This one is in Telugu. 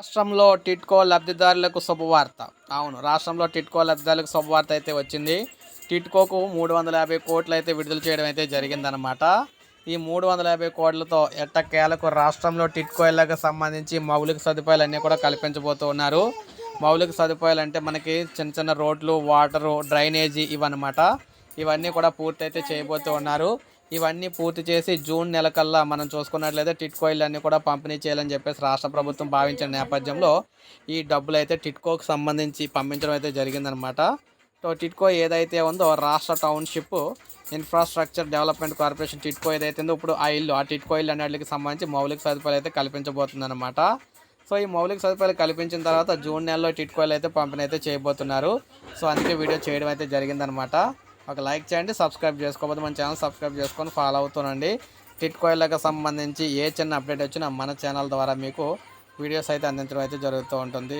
రాష్ట్రంలో టిట్కో లబ్ధిదారులకు శుభవార్త. అవును రాష్ట్రంలో టిట్కో లబ్ధిదారులకు శుభవార్త అయితే వచ్చింది. టిట్కోకు మూడు వందల యాభై కోట్లు అయితే విడుదల చేయడం అయితే జరిగిందనమాట ఈ మూడు వందల యాభై కోట్లతో ఎట్టకేలకు రాష్ట్రంలో టిట్కో ఇళ్ళకు సంబంధించి మౌలిక సదుపాయాలు అన్నీ కూడా కల్పించబోతూ ఉన్నారు. మౌలిక సదుపాయాలు అంటే మనకి చిన్న చిన్న రోడ్లు వాటరు డ్రైనేజీ ఇవన్నమాట. ఇవన్నీ కూడా పూర్తి అయితే చేయబోతూ ఉన్నారు. ఇవన్నీ పూర్తి చేసి జూన్ నెల కల్లా మనం చూసుకున్నట్లయితే టిట్కోయిల్ అన్ని కూడా పంపిణీ చేయాలని చెప్పేసి రాష్ట్ర ప్రభుత్వం భావించిన నేపథ్యంలో ఈ డబ్బులు అయితే టిట్కోకు సంబంధించి పంపించడం అయితే జరిగిందనమాట సో టిట్కో ఏదైతే ఉందో రాష్ట్ర township infrastructure development corporation TIDCO ఏదైతే ఉందో ఇప్పుడు ఆ ఇల్లు ఆ టిట్కో ఇల్లు అనేటికి సంబంధించి మౌలిక సదుపాయాలు అయితే కల్పించబోతుందన్నమాట. సో ఈ మౌలిక సదుపాయాలు కల్పించిన తర్వాత జూన్ నెలలో టిట్కోయిలు అయితే పంపిణీ అయితే చేయబోతున్నారు. సో అందుకే వీడియో చేయడం అయితే జరిగిందనమాట ఒక లైక్ చేయండి సబ్స్క్రైబ్ చేసుకోకపోతే మన ఛానల్ సబ్స్క్రైబ్ చేసుకొని ఫాలో అవుతానండి టిట్కోయిలకు సంబంధించి ఏ చిన్న అప్డేట్ వచ్చినా మన ఛానల్ ద్వారా మీకు వీడియోస్ అయితే అందించడం అయితే జరుగుతూ ఉంటుంది.